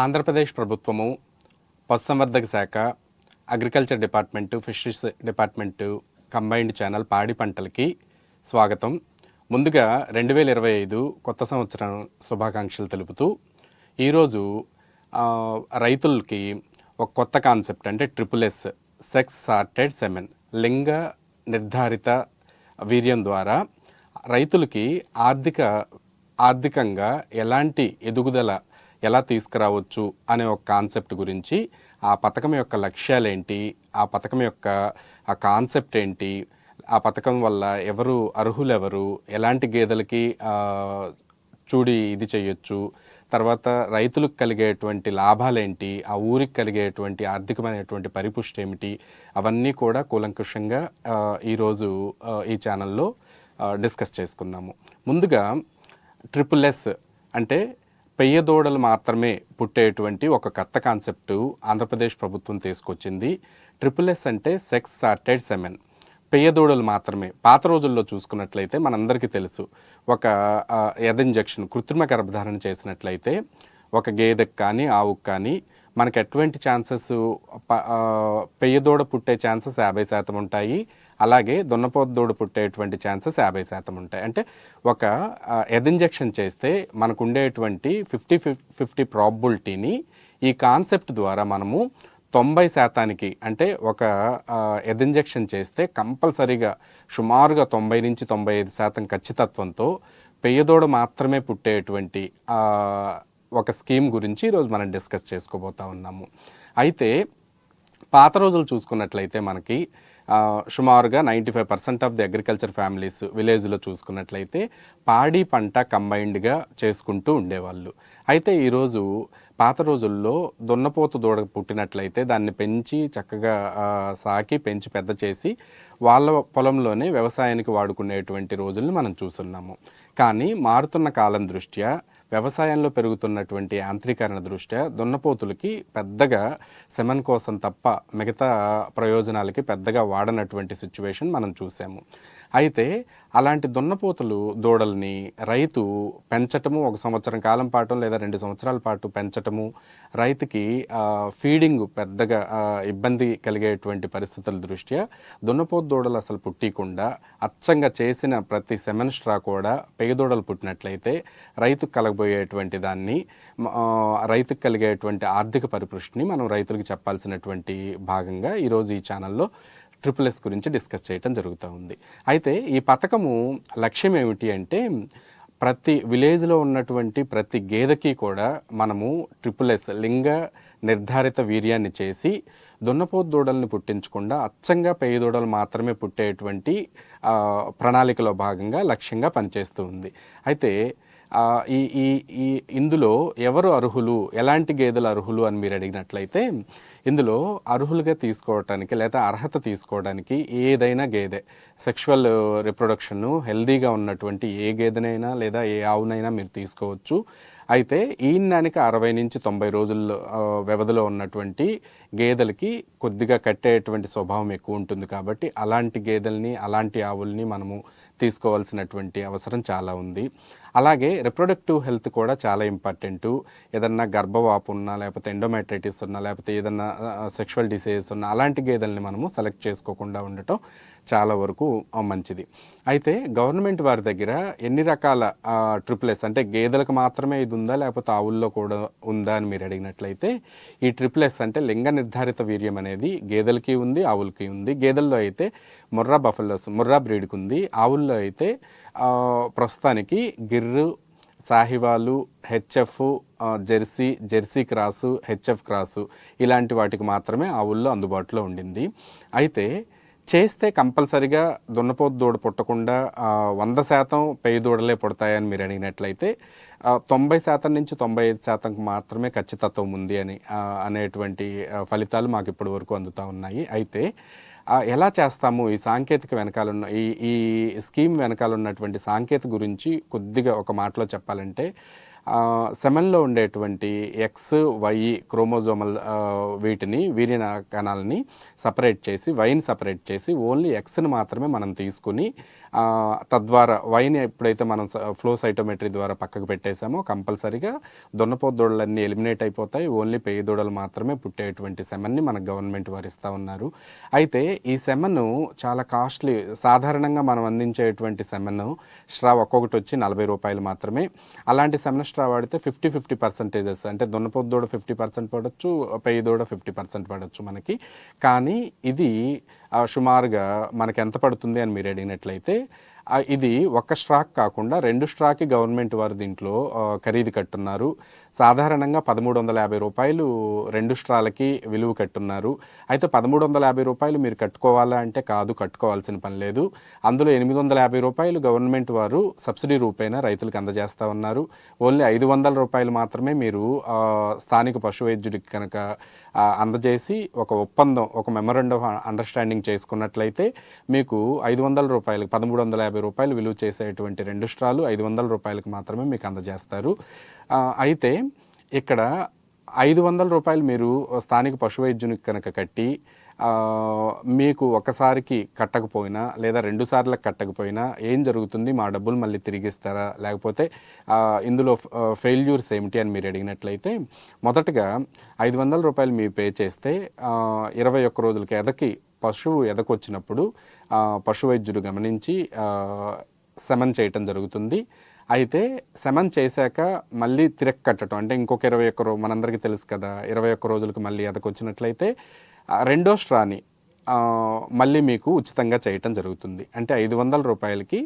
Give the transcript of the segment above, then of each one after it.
ఆంధ్రప్రదేశ్ ప్రభుత్వము పశుసంవర్ధక శాఖ agriculture department fisheries department combined channel పాడి పంటలకి స్వాగతం. ముందుగా రెండు వేల ఇరవై ఐదు కొత్త సంవత్సరం శుభాకాంక్షలు తెలుపుతూ ఈరోజు రైతులకి ఒక కొత్త కాన్సెప్ట్ అంటే triple S sex sorted semen లింగ నిర్ధారిత వీర్యం ద్వారా రైతులకి ఆర్థిక ఆర్థికంగా ఎలాంటి ఎదుగుదల ఎలా తీసుకురావచ్చు అనే ఒక కాన్సెప్ట్ గురించి ఆ పథకం యొక్క లక్ష్యాలు ఏంటి ఆ పథకం యొక్క ఆ కాన్సెప్ట్ ఏంటి ఆ పథకం వల్ల ఎవరు అర్హులు ఎవరు ఎలాంటి గేదెలకి చూడి ఇది చేయొచ్చు తర్వాత రైతులకు కలిగేటువంటి లాభాలేంటి ఆ ఊరికి కలిగేటువంటి ఆర్థికమైనటువంటి పరిపుష్టి ఏమిటి అవన్నీ కూడా కూలంకుషంగా ఈరోజు ఈ ఛానల్లో డిస్కస్ చేసుకుందాము. ముందుగా ట్రిపుల్ ఎస్ అంటే పెయ్య దూడలు మాత్రమే పుట్టేటువంటి ఒక కొత్త కాన్సెప్ట్ ఆంధ్రప్రదేశ్ ప్రభుత్వం తీసుకొచ్చింది. ట్రిపుల్ ఎస్ అంటే సెక్స్ సార్టెడ్ సెమెన్. పెయ్య దూడలు మాత్రమే. పాత రోజుల్లో చూసుకున్నట్లయితే మనందరికీ తెలుసు. ఒక ఎద ఇంజెక్షన్ కృత్రిమ గర్భధారణ చేసినట్లయితే ఒక గేదెకి కానీ ఆవుకు కానీ మనకు ఎటువంటి ఛాన్సెస్ పెయ్యదోడ పుట్టే ఛాన్సెస్ యాభై శాతం ఉంటాయి. అలాగే దున్నపోతు పుట్టేటువంటి ఛాన్సెస్ యాభై శాతం ఉంటాయి. అంటే ఒక ఎదింజెక్షన్ చేస్తే మనకు ఉండేటువంటి ఫిఫ్టీ ఫిఫ్టీ ప్రాబిలిటీని ఈ కాన్సెప్ట్ ద్వారా మనము తొంభై శాతానికి అంటే ఒక ఎదింజెక్షన్ చేస్తే కంపల్సరీగా సుమారుగా తొంభై నుంచి తొంభై ఐదు శాతం ఖచ్చితత్వంతో పెయ్యదోడ మాత్రమే పుట్టేటువంటి ఒక స్కీమ్ గురించి ఈరోజు మనం డిస్కస్ చేసుకోబోతా ఉన్నాము. అయితే పాత రోజులు చూసుకున్నట్లయితే మనకి సుమారుగా ninety five percent of the agriculture families విలేజ్లో చూసుకున్నట్లయితే పాడి పంట కంబైన్డ్గా చేసుకుంటూ ఉండేవాళ్ళు. అయితే ఈరోజు పాత రోజుల్లో దున్నపోతు దూడ పుట్టినట్లయితే దాన్ని పెంచి చక్కగా సాకి పెంచి పెద్ద చేసి వాళ్ళ పొలంలోనే వ్యవసాయానికి వాడుకునేటువంటి రోజుల్ని మనం చూస్తున్నాము. కానీ మారుతున్న కాలం దృష్ట్యా వ్యవసాయంలో పెరుగుతున్నటువంటి యాంత్రీకరణ దృష్ట్యా దున్నపోతులకి పెద్దగా సెమన్ కోసం తప్ప మిగతా ప్రయోజనాలకి పెద్దగా వాడనటువంటి సిచ్యువేషన్ మనం చూసాము. అయితే అలాంటి దున్నపోతులు దూడల్ని రైతు పెంచటము ఒక సంవత్సరం కాలం పాటు లేదా రెండు సంవత్సరాల పాటు పెంచటము రైతుకి ఫీడింగ్ పెద్దగా ఇబ్బంది కలిగేటువంటి పరిస్థితుల దృష్ట్యా దున్నపోతు దూడలు అసలు పుట్టికుండా అచ్చంగా చేసిన ప్రతి సెమెన్స్ట్రా కూడా పెగదూడలు పుట్టినట్లయితే రైతుకు కలగబోయేటువంటి దాన్ని రైతుకు కలిగేటువంటి ఆర్థిక పరిపుష్టిని మనం రైతులకు చెప్పాల్సినటువంటి భాగంగా ఈరోజు ఈ ఛానల్లో ట్రిపుల్ ఎస్ గురించి డిస్కస్ చేయటం జరుగుతూ ఉంది. అయితే ఈ పథకము లక్ష్యం ఏమిటి అంటే ప్రతి విలేజ్లో ఉన్నటువంటి ప్రతి గేదెకి కూడా మనము ట్రిపుల్ ఎస్ లింగ నిర్ధారిత వీర్యాన్ని చేసి దున్నపోతు దూడల్ని పుట్టించకుండా అచ్చంగా పెయ్యి దూడలు మాత్రమే పుట్టేటువంటి ప్రణాళికలో భాగంగా లక్ష్యంగా పనిచేస్తూ ఉంది. అయితే ఈ ఈ ఈ ఇందులో ఎవరు అర్హులు ఎలాంటి గేదెలు అర్హులు అని మీరు అడిగినట్లయితే ఇందులో అర్హులుగా తీసుకోవటానికి లేదా అర్హత తీసుకోవడానికి ఏదైనా గేదె సెక్షువల్ రిప్రొడక్షన్ హెల్దీగా ఉన్నటువంటి ఏ గేదెనైనా లేదా ఏ ఆవునైనా మీరు తీసుకోవచ్చు. అయితే ఈనానికి అరవై నుంచి తొంభై రోజుల్లో వ్యవధిలో ఉన్నటువంటి గేదెలకి కొద్దిగా కట్టేటువంటి స్వభావం ఎక్కువ ఉంటుంది కాబట్టి అలాంటి గేదెల్ని అలాంటి ఆవుల్ని మనము తీసుకోవాల్సినటువంటి అవసరం చాలా ఉంది. అలాగే రిప్రొడక్టివ్ హెల్త్ కూడా చాలా ఇంపార్టెంటు. ఏదన్నా గర్భవాపు ఉన్నా లేకపోతే ఎండోమెట్రైటిస్ ఉన్నా లేకపోతే ఏదన్నా సెక్షువల్ డిసీజెస్ ఉన్నా అలాంటి గేదెల్ని మనము సెలెక్ట్ చేసుకోకుండా ఉండటం చాలా వరకు మంచిది. అయితే గవర్నమెంట్ వారి దగ్గర ఎన్ని రకాల ట్రిప్లెస్ అంటే గేదెలకు మాత్రమే ఇది ఉందా? లేకపోతే ఆవుల్లో కూడా ఉందా అని మీరు అడిగినట్లయితే ఈ ట్రిప్లెస్ అంటే లింగ నిర్ధారిత వీర్యం అనేది గేదెలకి ఉంది ఆవులకి ఉంది. గేదెల్లో అయితే ముర్రా బఫల్లోస్ ముర్రా బ్రీడ్కి ఉంది. ఆవుల్లో అయితే ప్రస్తుతానికి Gir Sahiwal HF Jersey Jersey cross HF cross ఇలాంటి వాటికి మాత్రమే ఆవుల్లో అందుబాటులో ఉండింది. అయితే చేస్తే కంపల్సరిగా దున్నపోతు దూడ పుట్టకుండా వంద శాతం పెయ్యి దూడలే పుడతాయని మీరు అడిగినట్లయితే తొంభై శాతం నుంచి తొంభై ఐదు శాతంకి మాత్రమే ఖచ్చితత్వం ఉంది అని అనేటువంటి ఫలితాలు మాకు ఇప్పటి వరకు అందుతూ ఉన్నాయి. అయితే ఎలా చేస్తాము? ఈ సాంకేతిక వెనకాల ఉన్న ఈ ఈ స్కీమ్ వెనకాల ఉన్నటువంటి సాంకేతిక గురించి కొద్దిగా ఒక మాటలో చెప్పాలంటే సెమెన్లో ఉండేటువంటి ఎక్స్ వై క్రోమోజోమల్ వీటిని వీర్య కణాలని సపరేట్ చేసి వైని సపరేట్ చేసి ఓన్లీ ఎక్స్ని మాత్రమే మనం తీసుకుని తద్వారా వైన్ ఎప్పుడైతే మనం ఫ్లో సైటోమెట్రీ ద్వారా పక్కకు పెట్టేశామో కంపల్సరీగా దున్నపోతు దూడలన్నీ ఎలిమినేట్ అయిపోతాయి. ఓన్లీ పేయ దూడలు మాత్రమే పుట్టేటువంటి సెమన్ని మన గవర్నమెంట్ వారు ఇస్తూ ఉన్నారు. అయితే ఈ సెమను చాలా కాస్ట్లీ సాధారణంగా మనం అందించేటువంటి సెమను స్ట్రా ఒక్కొక్కటి వచ్చి నలభై రూపాయలు మాత్రమే. అలాంటి సెమన్ స్ట్రా వాడితే ఫిఫ్టీ ఫిఫ్టీ పర్సెంటేజెస్ అంటే దున్నపోతు దూడ ఫిఫ్టీ పర్సెంట్ పడవచ్చు పేయ దూడ ఫిఫ్టీ పర్సెంట్ పడవచ్చు మనకి. కానీ ఇది సుమారుగా మనకు ఎంత పడుతుంది అని మీరు అడిగినట్లయితే ఇది ఒక స్ట్రాక్ కాకుండా రెండు స్ట్రాక్కి గవర్నమెంట్ వారు దీంట్లో ఖరీదు కట్టున్నారు. సాధారణంగా పదమూడు వందల యాభై రూపాయలు రెండు స్ట్రాలకి విలువ కట్టున్నారు. అయితే పదమూడు వందల యాభై రూపాయలు మీరు కట్టుకోవాలా అంటే కాదు కట్టుకోవాల్సిన పని లేదు. అందులో ఎనిమిది వందల యాభై రూపాయలు గవర్నమెంట్ వారు సబ్సిడీ రూపేణ రైతులకు అందజేస్తూ ఉన్నారు. ఓన్లీ ఐదు వందల రూపాయలు మాత్రమే మీరు స్థానిక పశు వైద్యుడికి కనుక అందజేసి ఒక ఒప్పందం ఒక మెమరండ్ అండర్స్టాండింగ్ చేసుకున్నట్లయితే మీకు ఐదు వందల రూపాయలకు పదమూడు వందల యాభై రూపాయలు విలువ చేసేటువంటి రెండు స్ట్రాలు ఐదు వందల రూపాయలకు మాత్రమే మీకు అందజేస్తారు. అయితే ఇక్కడ ఐదు వందల రూపాయలు మీరు స్థానిక పశు వైద్యునికి కనుక కట్టి మీకు ఒకసారికి కట్టకపోయినా లేదా రెండు సార్లకు కట్టకపోయినా ఏం జరుగుతుంది? మా డబ్బులు మళ్ళీ తిరిగిస్తారా? లేకపోతే ఇందులో ఫెయిల్యూర్స్ ఏమిటి అని మీరు అడిగినట్లయితే మొదటగా ఐదు వందల రూపాయలు మీరు పే చేస్తే ఇరవై ఒక్క రోజులకి ఎదకి పశువు ఎదకొచ్చినప్పుడు పశువైద్యుడు పశు వైద్యుడు గమనించి శమన్ చేయటం జరుగుతుంది. అయితే శమన్ చేశాక మళ్ళీ తిరక్ కట్టడం అంటే ఇంకొక ఇరవై ఒక్క రోజు మనందరికీ తెలుసు కదా ఇరవై ఒక్క రోజులకు మళ్ళీ ఎదకొచ్చినట్లయితే రెండో స్ట్రాని మళ్ళీ మీకు ఉచితంగా చేయటం జరుగుతుంది. అంటే ఐదు వందల రూపాయలకి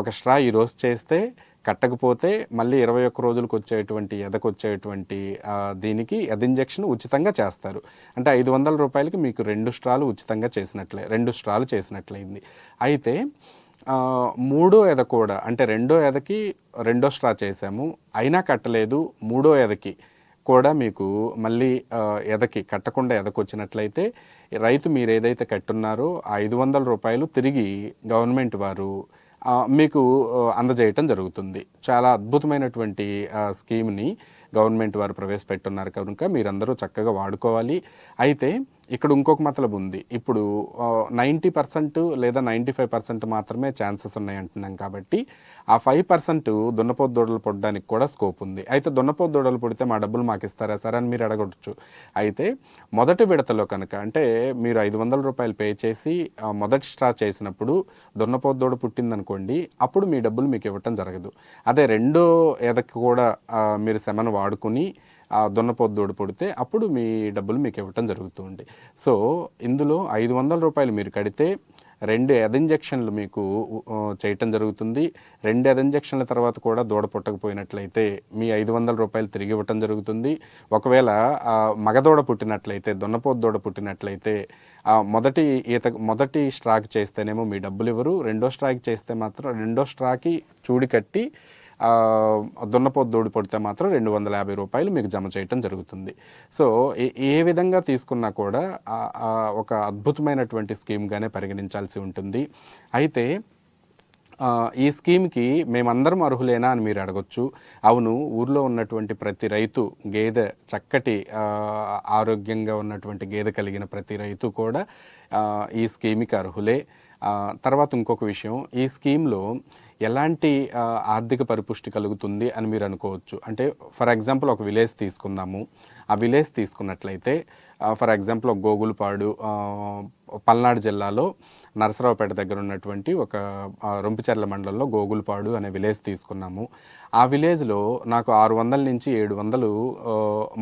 ఒక స్ట్రా ఈరోజు చేస్తే కట్టకపోతే మళ్ళీ ఇరవై ఒక్క రోజులకు వచ్చేటువంటి ఎదకు వచ్చేటువంటి దీనికి ఎద ఇంజెక్షన్ ఉచితంగా చేస్తారు. అంటే ఐదు వందల రూపాయలకి మీకు రెండు స్ట్రాలు ఉచితంగా చేసినట్లే రెండు స్ట్రాలు చేసినట్లయింది. అయితే మూడో ఎద కూడా అంటే రెండో ఎదకి రెండో స్ట్రా చేసాము అయినా కట్టలేదు మూడో ఎదకి కూడా మీకు మళ్ళీ ఎదకి కట్టకుండా ఎదకొచ్చినట్లయితే రైతు మీరు ఏదైతే కట్టున్నారో ఆ ఐదు వందల రూపాయలు తిరిగి గవర్నమెంట్ వారు మీకు అందజేయటం జరుగుతుంది. చాలా అద్భుతమైనటువంటి స్కీమ్ని గవర్నమెంట్ వారు ప్రవేశపెట్టున్నారు కనుక మీరందరూ చక్కగా వాడుకోవాలి. అయితే ఇక్కడ ఇంకొక మతలబు ఉంది. ఇప్పుడు నైంటీ పర్సెంట్ లేదా నైంటీ ఫైవ్ పర్సెంట్ మాత్రమే ఛాన్సెస్ ఉన్నాయి అంటున్నాం కాబట్టి ఆ ఫైవ్ పర్సెంట్ దున్నపోతు దూడలు పుట్టడానికి కూడా స్కోప్ ఉంది అయితే దున్నపోతు దూడలు పుడితే మా డబ్బులు మాకు ఇస్తారా సరే అని మీరు అడగొచ్చు. అయితే మొదటి విడతలో కనుక అంటే మీరు ఐదు వందల రూపాయలు పే చేసి మొదటి స్ట్రా చేసినప్పుడు దున్నపోతు దూడ పుట్టిందనుకోండి అప్పుడు మీ డబ్బులు మీకు ఇవ్వటం జరగదు. అదే రెండో ఎదకి కూడా మీరు శమను వాడుకుని ఆ దున్నపోతు దూడ పుడితే అప్పుడు మీ డబ్బులు మీకు ఇవ్వటం జరుగుతుంది. సో ఇందులో ఐదు వందల రూపాయలు మీరు కడితే రెండు ఎద ఇంజెక్షన్లు మీకు చేయటం జరుగుతుంది. రెండు ఎద ఇంజెక్షన్ల తర్వాత కూడా దూడ పుట్టకపోయినట్లయితే మీ ఐదు వందల రూపాయలు తిరిగి ఇవ్వటం జరుగుతుంది. ఒకవేళ ఆ, మగదూడ పుట్టినట్లయితే దున్నపోతు దూడ పుట్టినట్లయితే మొదటి ఈత మొదటి స్ట్రాక్ చేస్తేనేమో మీ డబ్బులు ఇవ్వరు. రెండో స్ట్రాక్ చేస్తే మాత్రం రెండో స్ట్రాకి చూడి కట్టి దున్నపోతు దూడి పడితే మాత్రం రెండు వందల యాభై రూపాయలు మీకు జమ చేయటం జరుగుతుంది. సో ఏ విధంగా తీసుకున్నా కూడా ఒక అద్భుతమైనటువంటి స్కీమ్గానే పరిగణించాల్సి ఉంటుంది. అయితే ఈ స్కీమ్కి మేమందరం అర్హులేనా అని మీరు అడగొచ్చు. అవును ఊర్లో ఉన్నటువంటి ప్రతి రైతు గేదె చక్కటి ఆరోగ్యంగా ఉన్నటువంటి గేదె కలిగిన ప్రతి రైతు కూడా ఈ స్కీమ్కి అర్హులే. తర్వాత ఇంకొక విషయం. ఈ స్కీమ్లో ఎలాంటి ఆర్థిక పరిపుష్టి కలుగుతుంది అని మీరు అనుకోవచ్చు? అంటే ఫర్ ఎగ్జాంపుల్ ఒక విలేజ్ తీసుకుందాము. ఆ విలేజ్ తీసుకున్నట్లయితే ఫర్ ఎగ్జాంపుల్ ఒక గోగులపాడు పల్నాడు జిల్లాలో నరసరావుపేట దగ్గర ఉన్నటువంటి ఒక రొంపిచెర్ల మండలంలో గోగులపాడు అనే విలేజ్ తీసుకున్నాము. ఆ విలేజ్లో నాకు ఆరు వందల నుంచి ఏడు వందలు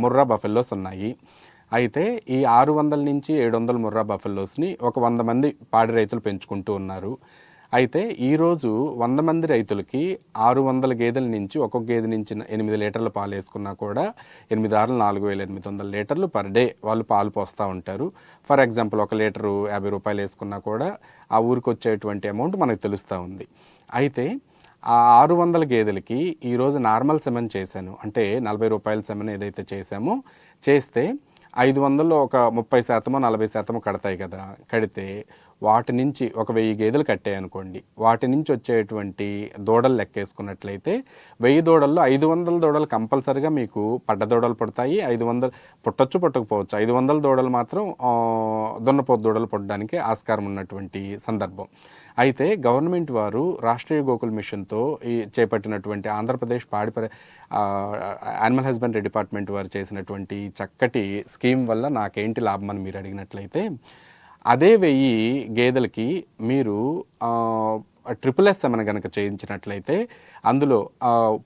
ముర్రా బఫెల్లోస్ ఉన్నాయి. అయితే ఈ ఆరు వందల నుంచి ఏడు వందల ముర్రా బఫెల్లోస్ని ఒక వంద మంది పాడి రైతులు పెంచుకుంటూ ఉన్నారు. అయితే ఈరోజు వంద మంది రైతులకి ఆరు వందల గేదెల నుంచి ఒక్కొక్క గేదె నుంచి ఎనిమిది లీటర్ల పాలు వేసుకున్నా కూడా ఎనిమిది ఆరులు నాలుగు వేల ఎనిమిది వందల లీటర్లు పర్ డే వాళ్ళు పాలు పోస్తూ ఉంటారు. ఫర్ ఎగ్జాంపుల్ ఒక లీటరు యాభై రూపాయలు వేసుకున్నా కూడా ఆ ఊరికి వచ్చేటువంటి అమౌంట్ మనకు తెలుస్తూ ఉంది. అయితే ఆ ఆరు వందల గేదెలకి ఈరోజు నార్మల్ సెమెన్ చేశాను. అంటే నలభై రూపాయల సెమెన్ ఏదైతే చేశామో చేస్తే ఐదు వందల్లో ఒక ముప్పై శాతమో నలభై శాతమో కడతాయి కదా. కడితే వాటి నుంచి ఒక వెయ్యి గేదెలు కట్టాయనుకోండి వాటి నుంచి వచ్చేటువంటి దూడలు లెక్కేసుకున్నట్లయితే వెయ్యి దూడల్లో ఐదు వందల దూడలు కంపల్సరిగా మీకు పడ్డ దూడలు పుడతాయి. ఐదు వందలు పుట్టొచ్చు పుట్టకపోవచ్చు. ఐదు వందల దూడలు మాత్రం దున్నపోతు దూడలు పుట్టడానికి ఆస్కారం ఉన్నటువంటి సందర్భం. అయితే గవర్నమెంట్ వారు రాష్ట్రీయ గోకుల్ మిషన్తో ఈ చేపట్టినటువంటి ఆంధ్రప్రదేశ్ పాడి యానిమల్ హస్బెండరీ డిపార్ట్మెంట్ వారు చేసినటువంటి చక్కటి స్కీమ్ వల్ల నాకేంటి లాభం అని మీరు అడిగినట్లయితే అదే వెయ్యి గేదెలకి మీరు ట్రిపుల్ ఎస్ ఏమైనా కనుక చేయించినట్లయితే అందులో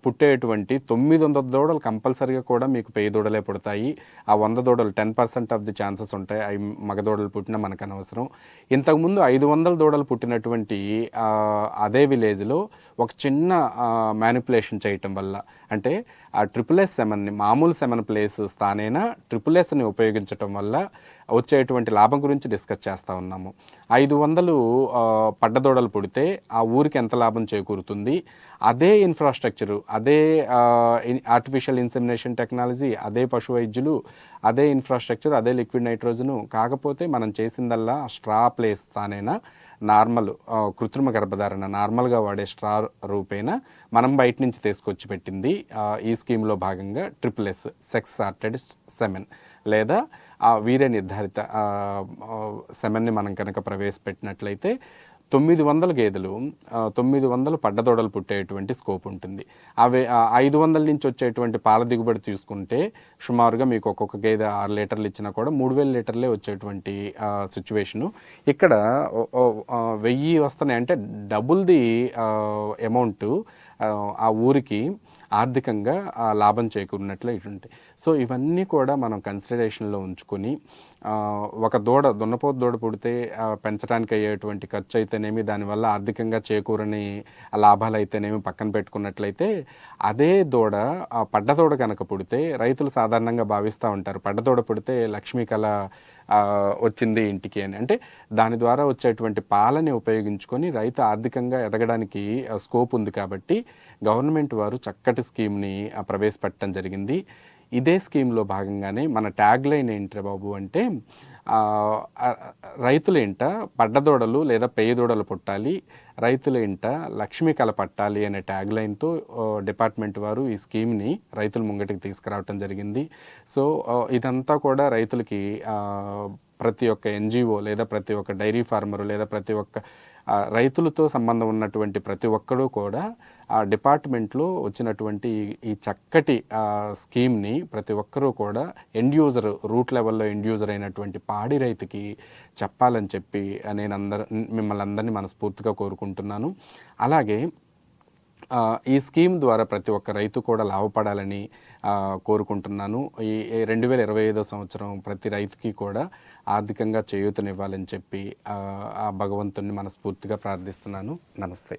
పుట్టేటువంటి తొమ్మిది వందల దూడలు కంపల్సరీగా కూడా మీకు పేయ దూడలే పుడతాయి. ఆ వంద దూడలు ten percent of the chances ఉంటాయి. అవి మగ దూడలు పుట్టిన మనకు అనవసరం. ఇంతకుముందు ఐదు వందల దూడలు పుట్టినటువంటి అదే విలేజ్లో ఒక చిన్న మ్యానిపులేషన్ చేయటం వల్ల అంటే ఆ ట్రిపుల్ ఎస్ సెమన్ని మామూలు సెమన్ ప్లేస్ స్థానైనా ట్రిపుల్ ఎస్ని ఉపయోగించటం వల్ల వచ్చేటువంటి లాభం గురించి డిస్కస్ చేస్తూ ఉన్నాము. ఐదు వందలు పడ్డదోడలు పుడితే ఆ ఊరికి ఎంత లాభం చేకూరుతుంది? అదే అదే ఇన్ఫ్రాస్ట్రక్చరు అదే ఆర్టిఫిషియల్ ఇన్సెమినేషన్ టెక్నాలజీ అదే పశు వైద్యులు అదే ఇన్ఫ్రాస్ట్రక్చర్ అదే లిక్విడ్ నైట్రోజను కాకపోతే మనం చేసిందల్లా స్ట్రా ప్లేస్ తానైనా నార్మల్ కృత్రిమ గర్భధారణ నార్మల్గా వాడే స్ట్రా రూపేణ మనం బయట నుంచి తీసుకొచ్చి పెట్టింది. ఈ స్కీమ్లో భాగంగా triple S sex sorted semen లేదా ఆ వీర్య నిర్ధారిత సెమెన్ని మనం కనుక ప్రవేశపెట్టినట్లయితే తొమ్మిది వందల గేదెలు తొమ్మిది వందలు పడ్డదొడలు పుట్టేటువంటి స్కోప్ ఉంటుంది. అవి ఐదు వందల నుంచి వచ్చేటువంటి పాల దిగుబడి తీసుకుంటే సుమారుగా మీకు ఒక్కొక్క గేదె ఆరు లీటర్లు ఇచ్చినా కూడా మూడు వేల లీటర్లే వచ్చేటువంటి సిచ్యువేషను. ఇక్కడ వెయ్యి వస్తున్నాయి అంటే డబుల్ ది అమౌంట్ ఆ ఊరికి ఆర్థికంగా ఆ లాభం చేకూరినట్లు ఇటుంటాయి. సో ఇవన్నీ కూడా మనం కన్సిడరేషన్లో ఉంచుకొని ఒక దూడ దున్నపోతు దూడ పుడితే పెంచడానికి అయ్యేటువంటి ఖర్చు అయితేనేమి దానివల్ల ఆర్థికంగా చేకూరని లాభాలు అయితేనేమి పక్కన పెట్టుకున్నట్లయితే అదే దూడ ఆ పడ్డదూడ కనుక పుడితే రైతులు సాధారణంగా భావిస్తూ ఉంటారు. పడ్డదూడ పుడితే లక్ష్మీ కళ వచ్చింది ఇంటికి అని. అంటే దాని ద్వారా వచ్చేటువంటి పాలని ఉపయోగించుకొని రైతు ఆర్థికంగా ఎదగడానికి స్కోప్ ఉంది కాబట్టి గవర్నమెంట్ వారు చక్కటి స్కీమ్ని ప్రవేశపెట్టడం జరిగింది. ఇదే స్కీమ్లో భాగంగానే మన ట్యాగ్ లైన్ ఏంటి బాబు అంటే రైతులేంట ఇంట పడ్డదోడలు లేదా పేయదోడలు పుట్టాలి రైతులేంట లక్ష్మీ కల పట్టాలి అనే ట్యాగ్ లైన్తో డిపార్ట్మెంట్ వారు ఈ స్కీమ్ని రైతుల ముంగటికి తీసుకురావటం జరిగింది. సో ఇదంతా కూడా రైతులకి ప్రతి ఒక్క ఎన్జిఓ లేదా ప్రతి ఒక్క డైరీ ఫార్మరు లేదా ప్రతి ఒక్క రైతులతో సంబంధం ఉన్నటువంటి ప్రతి ఒక్కరూ కూడా ఆ డిపార్ట్మెంట్లో వచ్చినటువంటి ఈ- చక్కటి స్కీమ్ని ప్రతి ఒక్కరూ కూడా ఎండ్ యూజర్ రూట్ లెవెల్లో ఎండ్ యూజర్ అయినటువంటి పాడి రైతుకి చెప్పాలని చెప్పి నేను అందరు మిమ్మల్ని అందరినీ మనస్ఫూర్తిగా కోరుకుంటున్నాను. అలాగే ఈ స్కీమ్ ద్వారా ప్రతి ఒక్క రైతు కూడా లాభపడాలని కోరుకుంటున్నాను. ఈ రెండు వేల ఇరవై ఐదో సంవత్సరం ప్రతి రైతుకి కూడా ఆర్థికంగా చేయూతనివ్వాలని చెప్పి ఆ, భగవంతుణ్ణి మనస్ఫూర్తిగా ప్రార్థిస్తున్నాను. నమస్తే.